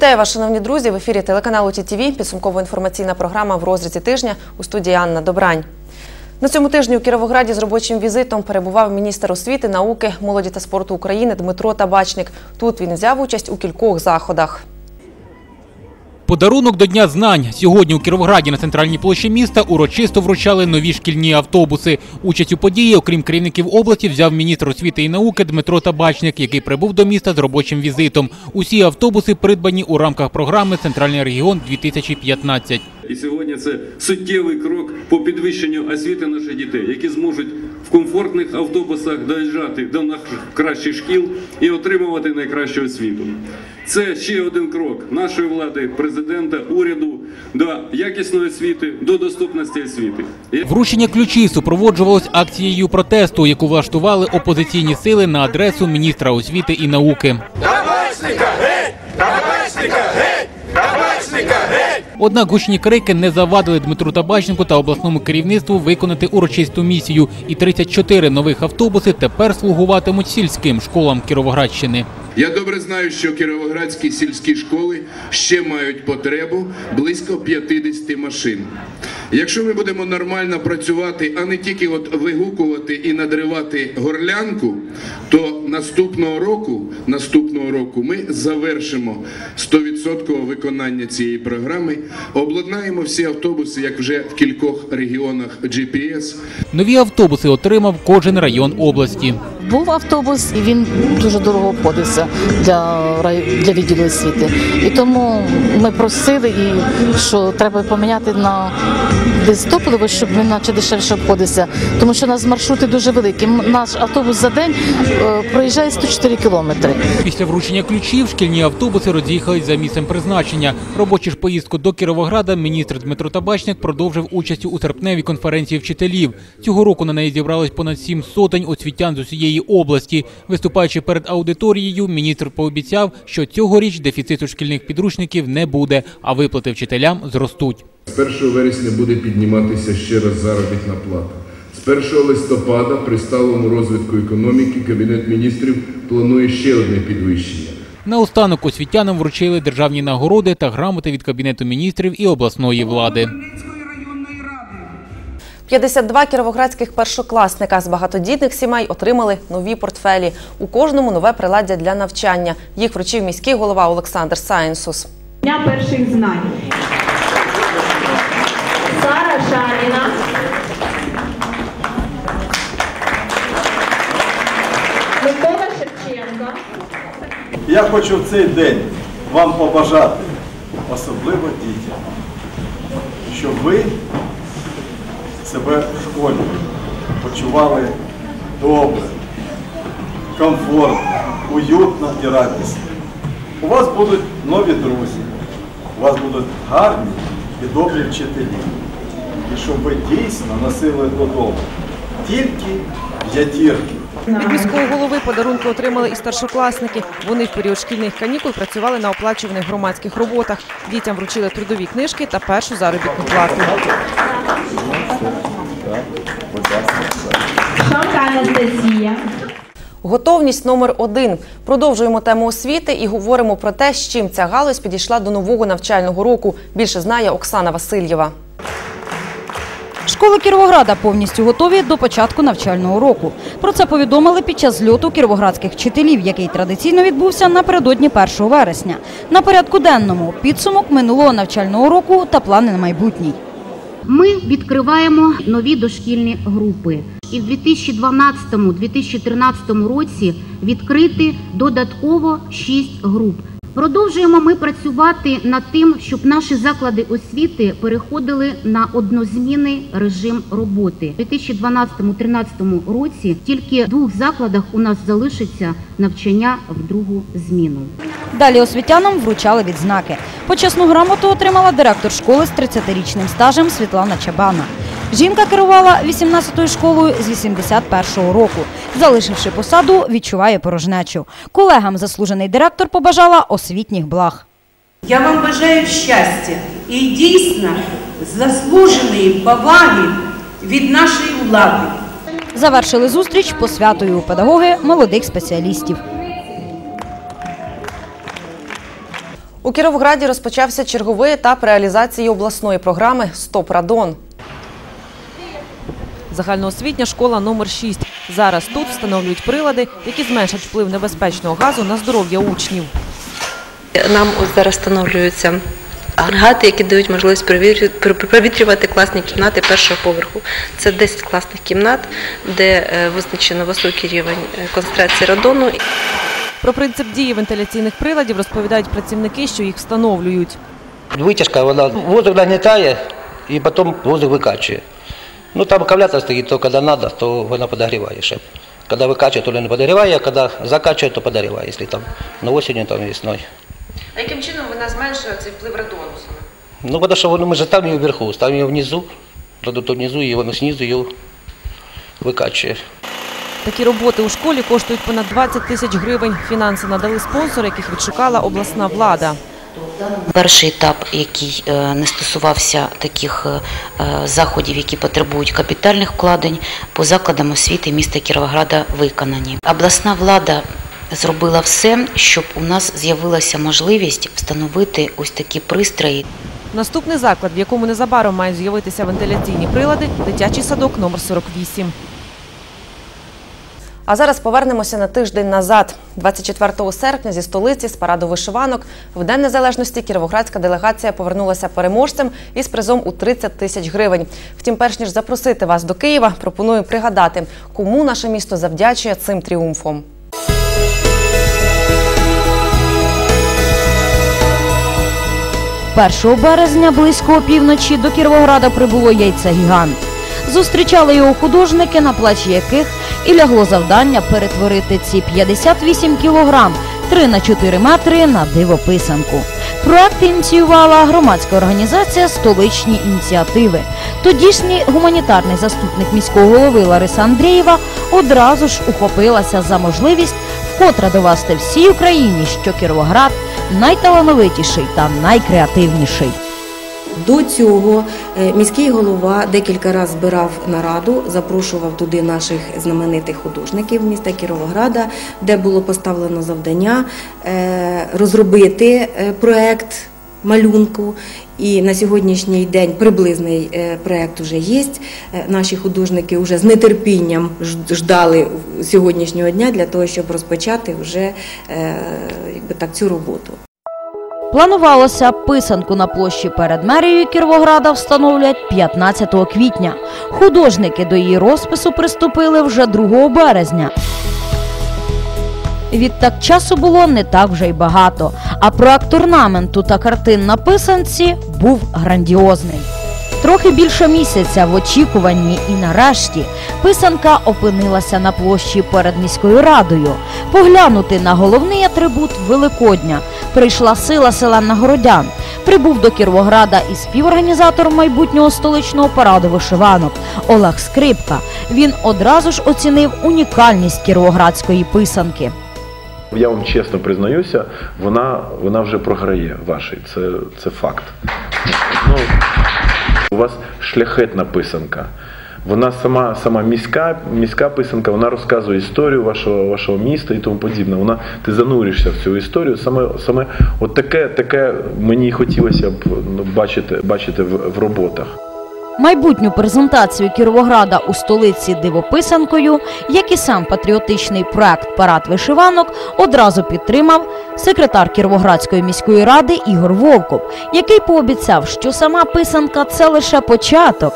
Вітаю вас, шановні друзі! В ефірі телеканалу ТІТІВІ. Підсумкова інформаційна програма в розрізі тижня у студії Анна Добрань. На цьому тижні у Кіровограді з робочим візитом перебував міністр освіти, науки, молоді та спорту України Дмитро Табачник. Тут він взяв участь у кількох заходах. Подарунок до Дня знань. Сьогодні у Кіровограді на центральній площі міста урочисто вручали нові шкільні автобуси. Участь у події, окрім керівників області, взяв міністр освіти і науки Дмитро Табачник, який прибув до міста з робочим візитом. Усі автобуси придбані у рамках програми Центральний регіон 2015 І сьогодні це суттєвий крок по підвищенню освіти наших дітей, які зможуть в комфортних автобусах доїжджати до наших кращих шкіл і отримувати найкращу освіту. Це ще один крок нашої влади, президента, уряду до якісної освіти, до доступності освіти. Вручення ключів супроводжувалось акцією протесту, яку влаштували опозиційні сили на адресу міністра освіти і науки. Табачника геть! Табачника геть! Табачника геть! Однак гучні крики не завадили Дмитру Табачнику та обласному керівництву виконати урочисту місію. І 34 нових автобуси тепер слугуватимуть сільським школам Кіровоградщини. Я добре знаю, що кіровоградські сільські школи ще мають потребу близько 50 машин. Якщо ми будемо нормально працювати, а не тільки от вигукувати і надривати горлянку, то наступного року, наступного року ми завершимо 100% виконання цієї програми, обладнаємо всі автобуси, як вже в кількох регіонах GPS, Нові автобуси отримав кожен район області. Був автобус, і він дуже дорого обходився для, рай- для відділу освіти. І тому ми просили, і що треба поміняти на десь топливо, щоб він наче дешевше обходився. Тому що у нас маршрути дуже великі. Наш автобус за день е, проїжджає 104 кілометри. Після вручення ключів шкільні автобуси роз'їхались за місцем призначення. Робочу ж поїздку до Кіровограда міністр Дмитро Табачник продовжив участь у серпневій конференції вчителів. Цього року на неї зібралось понад сім сотень освітян з усієї області. Виступаючи перед аудиторією, міністр пообіцяв, що цьогоріч дефіциту шкільних підручників не буде, а виплати вчителям зростуть. З 1 вересня буде підніматися ще раз заробітна плата. З 1 листопада при сталому розвитку економіки Кабінет міністрів планує ще одне підвищення. Наостанок освітянам вручили державні нагороди та грамоти від кабінету міністрів і обласної влади. 52 кіровоградських першокласника з багатодітних сімей отримали нові портфелі. У кожному нове приладдя для навчання. Їх вручив міський голова Олександр Сайнсус. Дня перших знань. Сара Шаніна. Микола Шевченко. Я хочу в цей день вам побажати, особливо дітям, щоб ви себе в школі почували добре, комфортно, уютно і радісно. У вас будуть нові друзі, у вас будуть гарні і добрі вчителі. І щоб ви дійсно носили додому тільки п'ятірки. Від міського голови подарунки отримали і старшокласники. Вони в період шкільних канікул працювали на оплачуваних громадських роботах. Дітям вручили трудові книжки та першу заробітну плату. Шамка Анастасія. Готовність номер один. Продовжуємо тему освіти і говоримо про те, з чим ця галузь підійшла до нового навчального року. Більше знає Оксана Васильєва. Школи Кіровограда повністю готові до початку навчального року. Про це повідомили під час зльоту кіровоградських вчителів, який традиційно відбувся напередодні 1 вересня. На порядку денному підсумок минулого навчального року та плани на майбутній. Ми відкриваємо нові дошкільні групи. І в 2012-2013 році відкрити додатково 6 груп. Продовжуємо ми працювати над тим, щоб наші заклади освіти переходили на однозмінний режим роботи. У 2012-2013 році тільки в двох закладах у нас залишиться навчання в другу зміну. Далі освітянам вручали відзнаки. Почесну грамоту отримала директор школи з 30-річним стажем Світлана Чабана. Жінка керувала 18-ю школою з 81-го року. Залишивши посаду, відчуває порожнечу. Колегам заслужений директор побажала освітніх благ. Я вам бажаю щастя і дійсно заслуженої поваги від нашої влади. Завершили зустріч посвятою у педагоги молодих спеціалістів. У Кіровограді розпочався черговий етап реалізації обласної програми Стоп Радон. Загальноосвітня школа номер 6 Зараз тут встановлюють прилади, які зменшать вплив небезпечного газу на здоров'я учнів. Нам ось зараз встановлюються агрегати, які дають можливість провітрювати класні кімнати першого поверху. Це 10 класних кімнат, де е, визначено високий рівень е, концентрації радону. Про принцип дії вентиляційних приладів розповідають працівники, що їх встановлюють. Вытяжка, вона воздух нагнетає і потім воздух викачує. Ну там акумулятор стоїть, то коли треба, то вона подогріває ще. Коли викачує, то не подогріває, а коли закачує, то подогріває, якщо там на осінню, там весною. А яким чином вона зменшує цей вплив радону? Ну, потому что воно, мы же ставим ее вверху, ставим ее внизу, то, то внизу, и воно снизу ее викачує. Такі роботи у школі коштують понад 20 тисяч гривень. Фінанси надали спонсори, яких відшукала обласна влада. Перший етап, який е, не стосувався таких е, е, заходів, які потребують капітальних вкладень, по закладам освіти міста Кіровограда виконані. Обласна влада зробила все, щоб у нас з'явилася можливість встановити ось такі пристрої. Наступний заклад, в якому незабаром мають з'явитися вентиляційні прилади, дитячий садок номер 48. А зараз повернемося на тиждень назад. 24 серпня зі столиці з параду вишиванок в День Незалежності кіровоградська делегація повернулася переможцем із призом у 30 тисяч гривень. Втім, перш ніж запросити вас до Києва, пропоную пригадати, кому наше місто завдячує цим тріумфом. Першого березня близько опівночі до Кіровограда прибуло яйце гігант. Зустрічали його художники, на плечі яких і лягло завдання перетворити ці 58 кілограм 3 на 4 метри на дивописанку. Проект ініціювала громадська організація Столичні ініціативи. Тодішній гуманітарний заступник міського голови Лариса Андрієва одразу ж ухопилася за можливість вкотре довести всій Україні, що Кіровоград найталановитіший та найкреативніший. До цього е, міський голова декілька разів збирав нараду, запрошував туди наших знаменитих художників міста Кіровограда, де було поставлено завдання е, розробити е, проект малюнку. І на сьогоднішній день приблизний проект вже є. Наші художники вже з нетерпінням ждали сьогоднішнього дня для того, щоб розпочати вже якби так цю роботу. Планувалося писанку на площі перед мерією Кіровограда встановлять 15 квітня. Художники до її розпису приступили вже 2 березня. Відтак часу було не так вже й багато, а проект орнаменту та картин на писанці був грандіозний. Трохи більше місяця в очікуванні і нарешті писанка опинилася на площі перед міською радою. Поглянути на головний атрибут Великодня прийшла сила села Нагородян. Прибув до Кіровограда і співорганізатор майбутнього столичного параду вишиванок Олег Скрипка. Він одразу ж оцінив унікальність кіровоградської писанки. Я вам чесно признаюся, вона, вона вже програє вашій. Це, це факт. Ну, у вас шляхетна писанка. Вона сама, сама міська, міська писанка, вона розказує історію вашого, вашого міста і тому подібне. Вона, ти зануришся в цю історію. Саме, саме от таке, таке мені хотілося б ну, бачити, бачити в, в роботах. Майбутню презентацію Кіровограда у столиці дивописанкою, як і сам патріотичний проект Парад вишиванок одразу підтримав секретар Кіровоградської міської ради Ігор Вовков, який пообіцяв, що сама писанка це лише початок.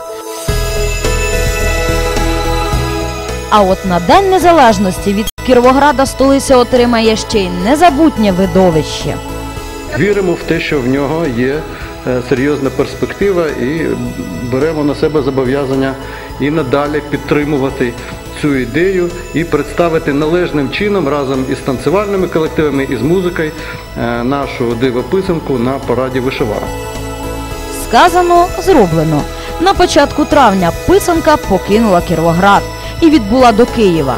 А от на День Незалежності від Кіровограда столиця отримає ще й незабутнє видовище. Віримо в те, що в нього є е, серйозна перспектива, і беремо на себе зобов'язання і надалі підтримувати цю ідею і представити належним чином разом із танцювальними колективами і з музикою е, нашу дивописанку на параді вишиванок. Сказано, зроблено. На початку травня писанка покинула Кіровоград і відбула до Києва.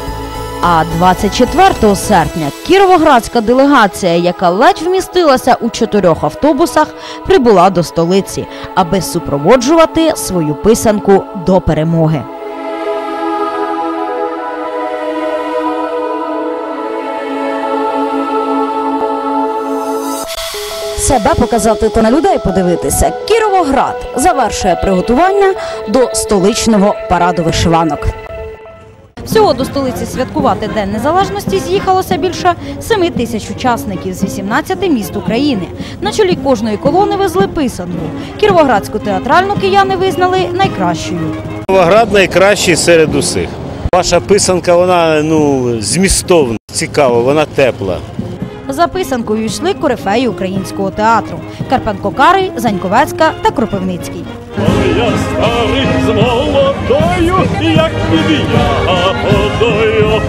А 24 серпня кіровоградська делегація, яка ледь вмістилася у чотирьох автобусах, прибула до столиці, аби супроводжувати свою писанку до перемоги. себе показати та на людей подивитися. Кіровоград завершує приготування до столичного параду вишиванок. Всього до столиці святкувати День Незалежності з'їхалося більше 7 тисяч учасників з 18 міст України. На чолі кожної колони везли писанку. Кіровоградську театральну кияни визнали найкращою. Кіровоград найкращий серед усіх. Ваша писанка, вона ну, змістовна, цікава, вона тепла. За писанкою йшли корифеї українського театру Карпенко Карий, Заньковецька та Кропивницький. Я старий з молодою, як під ягодою.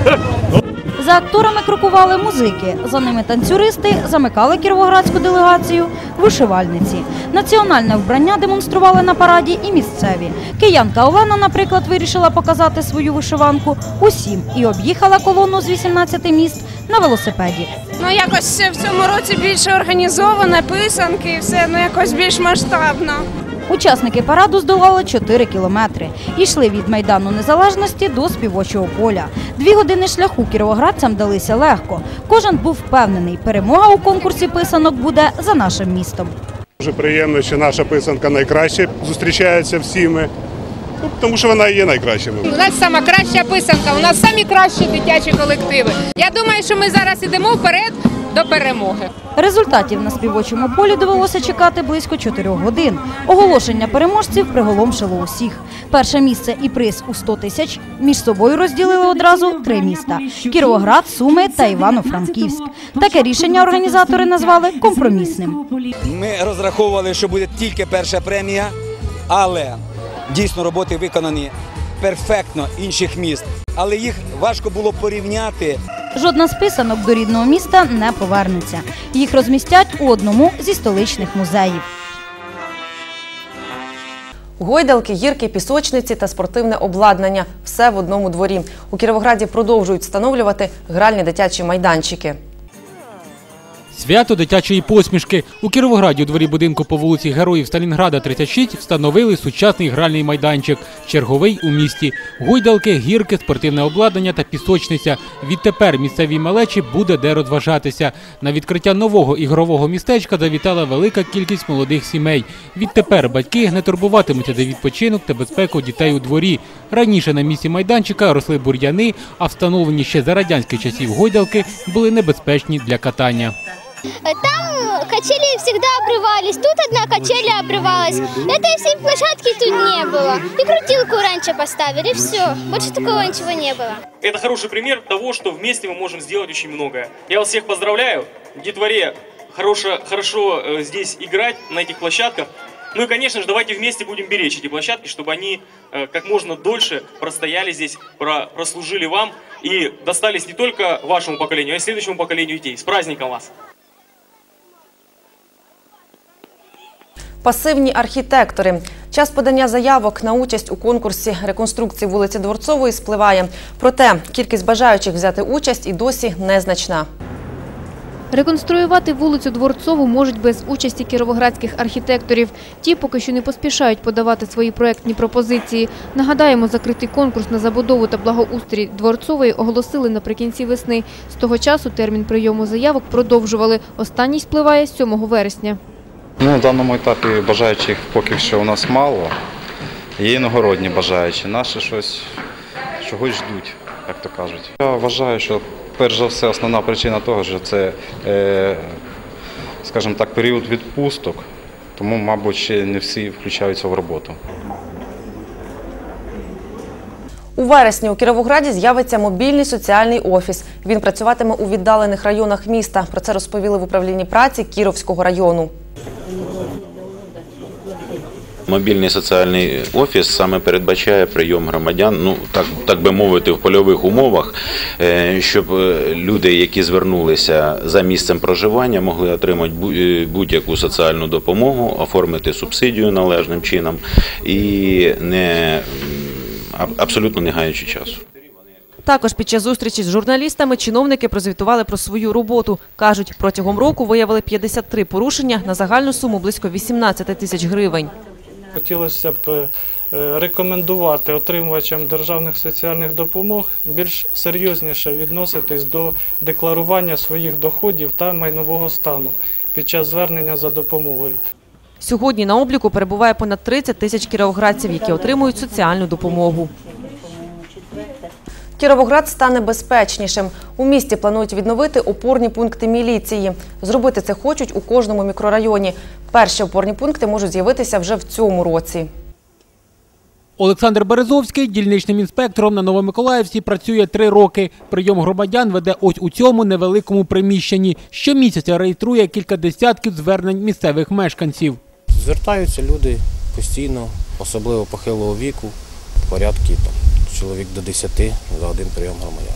За акторами крокували музики, за ними танцюристи замикали кіровоградську делегацію вишивальниці. Національне вбрання демонстрували на параді і місцеві. Киянка Олена, наприклад, вирішила показати свою вишиванку усім і об'їхала колону з 18 міст на велосипеді. Ну якось в цьому році більше організовано, писанки і все ну якось більш масштабно. Учасники параду здолали 4 кілометри. Йшли від Майдану Незалежності до співочого поля. Дві години шляху кіровоградцям далися легко. Кожен був впевнений, перемога у конкурсі писанок буде за нашим містом. Дуже приємно, що наша писанка найкраще зустрічається всіми, ну, тому що вона і є найкращою. У нас сама краща писанка, у нас самі кращі дитячі колективи. Я думаю, що ми зараз ідемо вперед до перемоги. Результатів на співочому полі довелося чекати близько 4 годин. Оголошення переможців приголомшило усіх. Перше місце і приз у 100 тисяч між собою розділили одразу три міста: Кіровоград, Суми та Івано-Франківськ. Таке рішення організатори назвали компромісним. Ми розраховували, що буде тільки перша премія, але дійсно роботи виконані перфектно інших міст. Але їх важко було порівняти. Жодна з писанок до рідного міста не повернеться. Їх розмістять у одному зі столичних музеїв. Гойдалки, гірки, пісочниці та спортивне обладнання – все в одному дворі. У Кіровограді продовжують встановлювати гральні дитячі майданчики. Свято дитячої посмішки. У Кіровограді у дворі будинку по вулиці Героїв Сталінграда 36 встановили сучасний гральний майданчик, черговий у місті. Гойдалки, гірки, спортивне обладнання та пісочниця. Відтепер місцевій малечі буде де розважатися. На відкриття нового ігрового містечка завітала велика кількість молодих сімей. Відтепер батьки не турбуватимуться за відпочинок та безпеку дітей у дворі. Раніше на місці майданчика росли бур'яни, а встановлені ще за радянських часів гойдалки були небезпечні для катання. Там качели всегда обрывались, тут одна качеля обрывалась. Этой всей площадки тут не было. И крутилку раньше поставили, все. Больше такого ничего не было. Это хороший пример того, что вместе мы можем сделать очень многое. Я вас всех поздравляю. Детворе хорошо, хорошо э, здесь играть на этих площадках. Ну и, конечно же, давайте вместе будем беречь эти площадки, чтобы они э, как можно дольше простояли здесь, про- прослужили вам и достались не только вашему поколению, а и следующему поколению детей. С праздником вас! Пасивні архітектори. Час подання заявок на участь у конкурсі реконструкції вулиці Дворцової спливає. Проте кількість бажаючих взяти участь і досі незначна. Реконструювати вулицю Дворцову можуть без участі кіровоградських архітекторів. Ті поки що не поспішають подавати свої проектні пропозиції. Нагадаємо, закритий конкурс на забудову та благоустрій Дворцової оголосили наприкінці весни. З того часу термін прийому заявок продовжували. Останній спливає 7 вересня. Ну, на даному етапі бажаючих поки що у нас мало. Є іногородні бажаючі. Наші щось чогось ждуть, як то кажуть. Я вважаю, що перш за все основна причина того, що це, е, скажімо так, період відпусток, тому, мабуть, ще не всі включаються в роботу. У вересні у Кіровограді з'явиться мобільний соціальний офіс. Він працюватиме у віддалених районах міста. Про це розповіли в управлінні праці Кіровського району. Мобільний соціальний офіс саме передбачає прийом громадян, ну так, так би мовити, в польових умовах, е, щоб е, люди, які звернулися за місцем проживання, могли отримати е, будь-яку соціальну допомогу, оформити субсидію належним чином і не абсолютно не гаючи часу. Також під час зустрічі з журналістами чиновники прозвітували про свою роботу. Кажуть, протягом року виявили 53 порушення на загальну суму близько 18 тисяч гривень. Хотілося б е, рекомендувати отримувачам державних соціальних допомог більш серйозніше відноситись до декларування своїх доходів та майнового стану. під час звернення за допомогою. Сьогодні на обліку перебуває понад 30 тисяч кіровоградців, які отримують соціальну допомогу. Кіровоград стане безпечнішим. У місті планують відновити опорні пункти міліції. Зробити це хочуть у кожному мікрорайоні. Перші опорні пункти можуть з'явитися вже в цьому році. Олександр Березовський дільничним інспектором на Новомиколаївці працює три роки. Прийом громадян веде ось у цьому невеликому приміщенні. Щомісяця реєструє кілька десятків звернень місцевих мешканців. Звертаються люди постійно, особливо похилого віку, в порядку там, чоловік до 10 за один прийом громадян.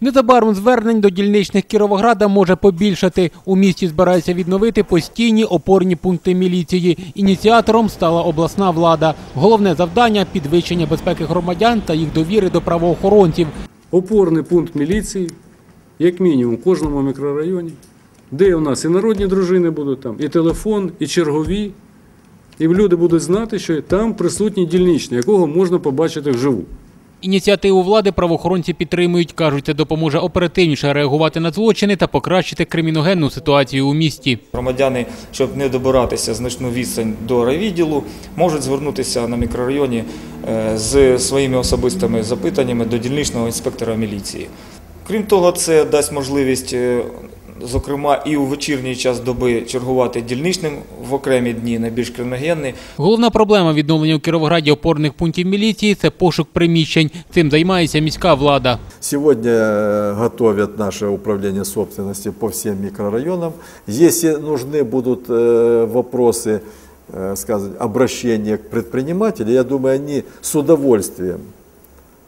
Незабаром звернень до дільничних Кіровограда може побільшати. У місті збираються відновити постійні опорні пункти міліції. Ініціатором стала обласна влада. Головне завдання підвищення безпеки громадян та їх довіри до правоохоронців. опорний пункт міліції, як мінімум, в кожному мікрорайоні, де у нас і народні дружини будуть там, і телефон, і чергові. І люди будуть знати, що там присутній дільничний, якого можна побачити вживу. Ініціативу влади правоохоронці підтримують. Кажуть, це допоможе оперативніше реагувати на злочини та покращити криміногенну ситуацію у місті. Громадяни, щоб не добиратися значну відстань до райвідділу, можуть звернутися на мікрорайоні е, з своїми особистими запитаннями до дільничного інспектора міліції. Крім того, це дасть можливість, е, зокрема, і у вечірній час доби чергувати дільничним в окремі дні, найбільш криміногенний. Головна проблема відновлення у Кіровограді опорних пунктів міліції це пошук приміщень. Цим займається міська влада. Сегодня э, готовят наше управление собственности по всем микрорайонам. Если нужны будут э, вопросы, э, сказать, обращения к предпринимателю, я думаю, они с удовольствием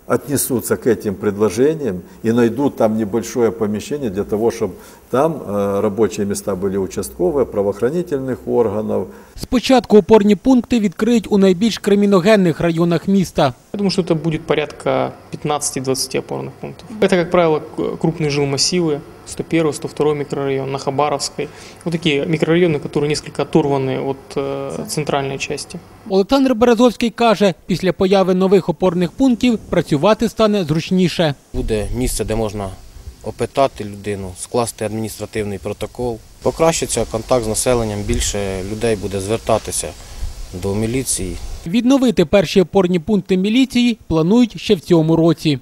отнесутся к этим предложениям и найдут там небольшое помещение для того, чтобы там э, рабочие места были участковые, правоохранительных органов, Спочатку опорні пункти відкриють у найбільш криміногенних районах міста. Я думаю, что это будет порядка 15-20 опорных пунктов. Это, как правило, к- крупные жилмассивы, 101, 102 микрорайон, на Хабаровской. Вот такие микрорайоны, которые несколько оторваны от э, центральной части. Олександр Березовський каже, після появи нових опорних пунктів працювати стане зручніше. Буде місце, де можна опитати людину, скласти адміністративний протокол. Покращиться контакт з населенням, більше людей буде звертатися до міліції. Відновити перші опорні пункти міліції планують ще в цьому році.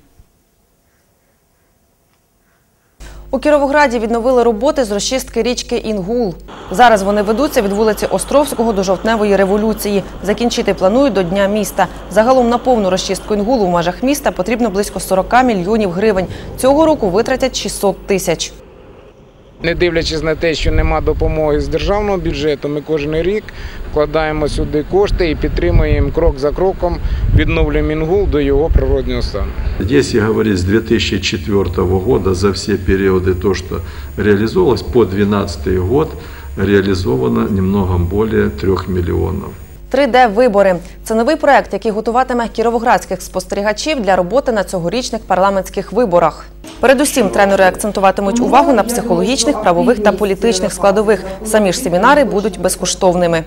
У Кіровограді відновили роботи з розчистки річки Інгул. Зараз вони ведуться від вулиці Островського до Жовтневої революції. Закінчити планують до Дня міста. Загалом на повну розчистку Інгулу в межах міста потрібно близько 40 мільйонів гривень. Цього року витратять 600 тисяч. Не дивлячись на те, що нема допомоги з державного бюджету, ми кожен рік вкладаємо сюди кошти і підтримуємо крок за кроком, відновлюємо Інгул до його природнього стану. Если говорить с 2004 года за все периоды то, что реализовалось, по 2012 год реализовано немного более 3 миллионов. 3D-вибори – це новий проект, який готуватиме кіровоградських спостерігачів для роботи на цьогорічних парламентських виборах. Передусім, тренери акцентуватимуть увагу на психологічних, правових та політичних складових. Самі ж семінари будуть безкоштовними.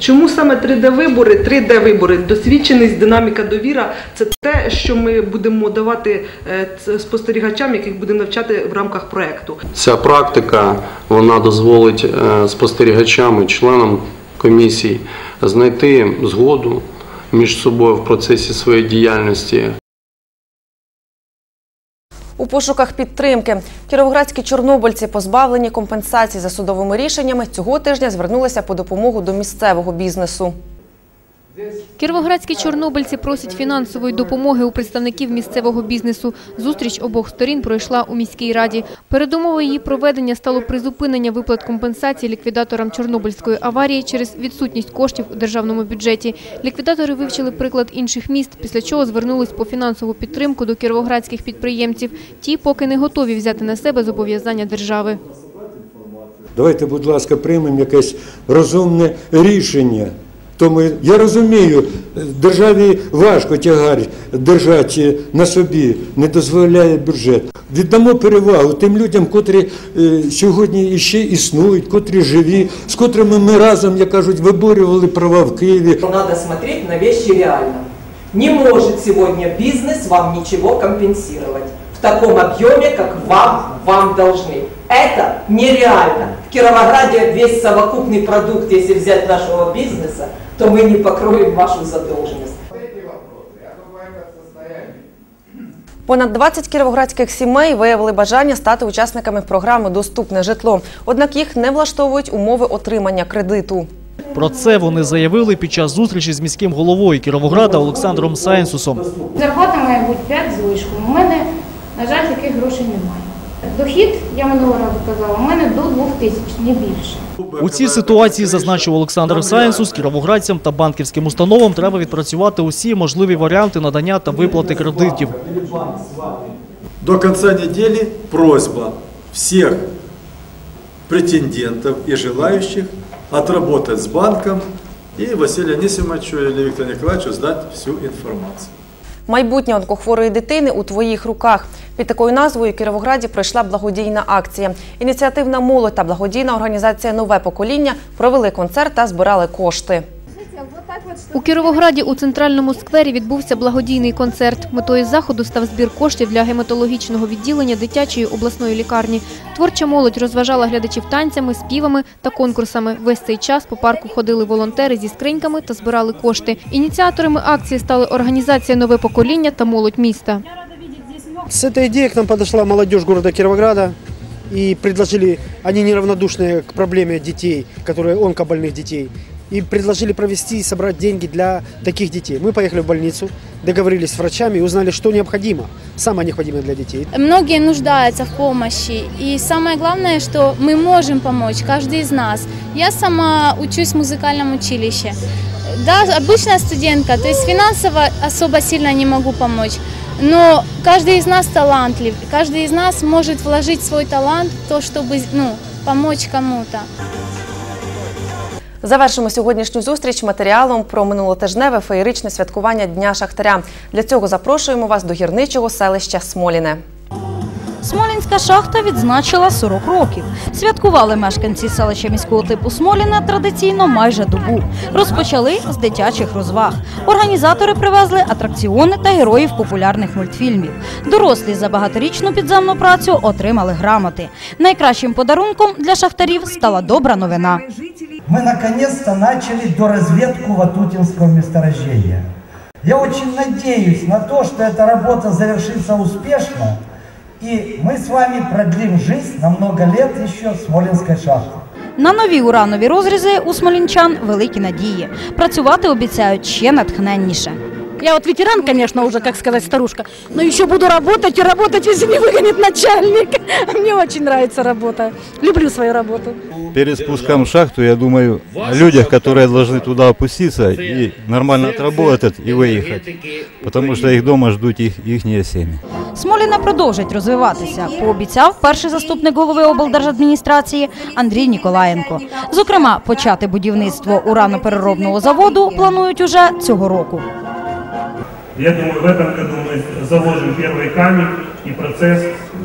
Чому саме 3D-вибори? 3D-вибори, досвідченість, динаміка, довіра це те, що ми будемо давати е, спостерігачам, яких будемо навчати в рамках проекту. Ця практика вона дозволить е, спостерігачам і членам комісій знайти згоду між собою в процесі своєї діяльності. У пошуках підтримки кіровоградські чорнобильці, позбавлені компенсації за судовими рішеннями, цього тижня звернулися по допомогу до місцевого бізнесу. Кіровоградські чорнобильці просять фінансової допомоги у представників місцевого бізнесу. Зустріч обох сторін пройшла у міській раді. Передумовою її проведення стало призупинення виплат компенсації ліквідаторам Чорнобильської аварії через відсутність коштів у державному бюджеті. Ліквідатори вивчили приклад інших міст, після чого звернулись по фінансову підтримку до кіровоградських підприємців. Ті поки не готові взяти на себе зобов'язання держави. Давайте, будь ласка, приймемо якесь розумне рішення. Тому я розумію, державі важко тягар держати на собі, не дозволяє бюджет. Віддамо перевагу тим людям, котрі е, сьогодні ще існують, котрі живі, з котрими ми разом, як кажуть, виборювали права в Києві. Надо смотреть на вещи реально. Не может сегодня бизнес вам ничего компенсировать. в таком объеме, как вам, вам должны. Это нереально. В Кировограде весь совокупный продукт, если взять нашего бизнеса, то мы не покроем вашу задолженность. Понад 20 кіровоградських сімей виявили бажання стати учасниками програми Доступне житло. Однак їх не влаштовують умови отримання кредиту. Про це вони заявили під час зустрічі з міським головою Кіровограда Олександром Сайнсусом. Зарплата має бути 5 з вишкою. У мене, на жаль, таких грошей немає. Дохід, я минулого разу казала, у мене до 2 тисяч, не більше. У цій ситуації, зазначив Олександр Сайнсус, кіровоградцям та банківським установам треба відпрацювати усі можливі варіанти надання та виплати кредитів. До конца недели просьба всех претендентов и желающих отработать с банком и Василию Анисимовичу или Виктору Николаевичу сдать всю информацию. Майбутнє онкохворої дитини у твоїх руках. Під такою назвою у Кіровограді пройшла благодійна акція. Ініціативна молодь та благодійна організація Нове покоління провели концерт та збирали кошти. У Кіровограді у центральному сквері відбувся благодійний концерт. Метою заходу став збір коштів для гематологічного відділення дитячої обласної лікарні. Творча молодь розважала глядачів танцями, співами та конкурсами. Весь цей час по парку ходили волонтери зі скриньками та збирали кошти. Ініціаторами акції стали організація Нове покоління та молодь міста. С этой идеей к нам подошла молодежь города Кировограда и предложили, они неравнодушные к проблеме детей, которые онкобольных детей, И предложили провести и собрать деньги для таких детей. Мы поехали в больницу, договорились с врачами и узнали, что необходимо, самое необходимое для детей. Многие нуждаются в помощи. И самое главное, что мы можем помочь, каждый из нас. Я сама учусь в музыкальном училище. Да, обычная студентка, то есть финансово особо сильно не могу помочь. Но каждый из нас талантлив, каждый из нас может вложить свой талант в то, чтобы ну, помочь кому-то. Завершимо сьогоднішню зустріч матеріалом про минулотижневе феєричне святкування Дня Шахтаря. Для цього запрошуємо вас до гірничого селища Смоліне. Смолінська шахта відзначила 40 років. Святкували мешканці селища міського типу Смоліна традиційно майже добу. Розпочали з дитячих розваг. Організатори привезли атракціони та героїв популярних мультфільмів. Дорослі за багаторічну підземну працю отримали грамоти. Найкращим подарунком для шахтарів стала добра новина. мы наконец-то начали доразведку Ватутинского месторождения. Я очень надеюсь на то, что эта работа завершится успешно, и мы с вами продлим жизнь на много лет еще Смолинской шахты. На нові уранові розрізи у смолінчан великі надії. Працювати обіцяють ще натхненніше. Я вот ветеран, конечно, уже, как сказать, старушка, но еще буду работать и работать, если не выгонит начальник. Мне очень нравится работа. Люблю свою работу. Перед спуском в шахту я думаю о людях, которые должны туда опуститься и нормально отработать и выехать, потому что их дома ждут их, их семьи. Смоліна продовжить розвиватися, пообіцяв перший заступник голови облдержадміністрації Андрій Ніколаєнко. Зокрема, почати будівництво уранопереробного заводу планують уже цього року. Я думаю, в этом году мы заложим первый камень и процесс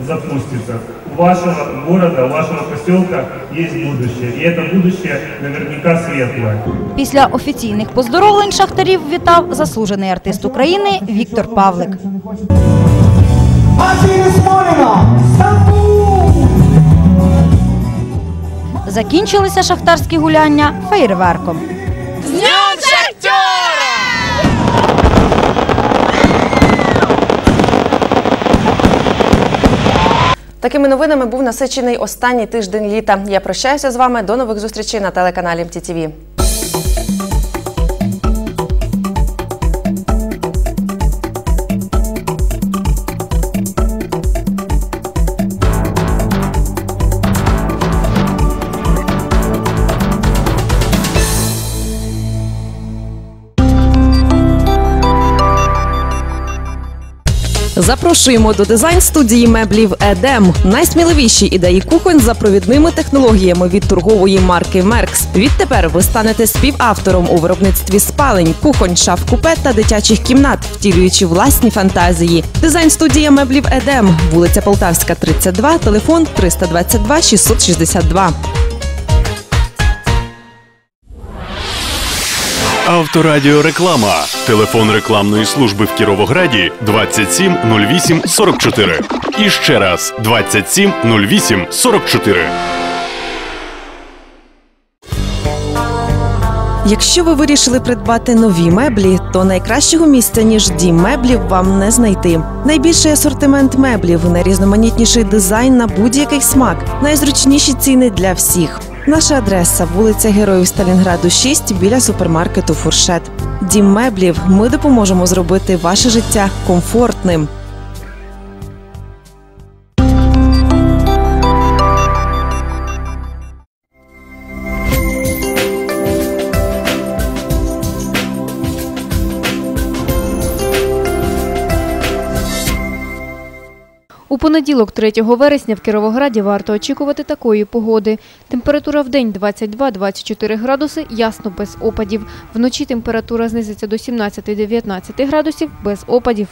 запустится. У вашего города, у вашего поселка есть будущее. И это будущее наверняка светлое. Після офіційних поздоровлень шахтарів вітав заслужений артист України Віктор Павлик. Закінчилися шахтарські гуляння феєрверком. Такими новинами був насичений останній тиждень літа. Я прощаюся з вами. До нових зустрічей на телеканалі МТТВ. Запрошуємо до дизайн-студії меблів Едем. Найсміливіші ідеї кухонь за провідними технологіями від торгової марки Меркс. Відтепер ви станете співавтором у виробництві спалень, кухонь, шаф купе та дитячих кімнат, втілюючи власні фантазії. Дизайн-студія меблів Едем, вулиця Полтавська, 32, телефон 322 662. Авторадіореклама. Телефон рекламної служби в Кіровограді 27 08 44. І ще раз 27 08 44. Якщо ви вирішили придбати нові меблі, то найкращого місця ніж дім меблів вам не знайти. Найбільший асортимент меблів, найрізноманітніший дизайн на будь-який смак, найзручніші ціни для всіх. Наша адреса вулиця Героїв Сталінграду 6 біля супермаркету Фуршет. Дім меблів. Ми допоможемо зробити ваше життя комфортним. Понеділок, 3 вересня, в Кіровограді варто очікувати такої погоди. Температура в день 22-24 градуси, ясно без опадів. Вночі температура знизиться до 17-19 градусів без опадів.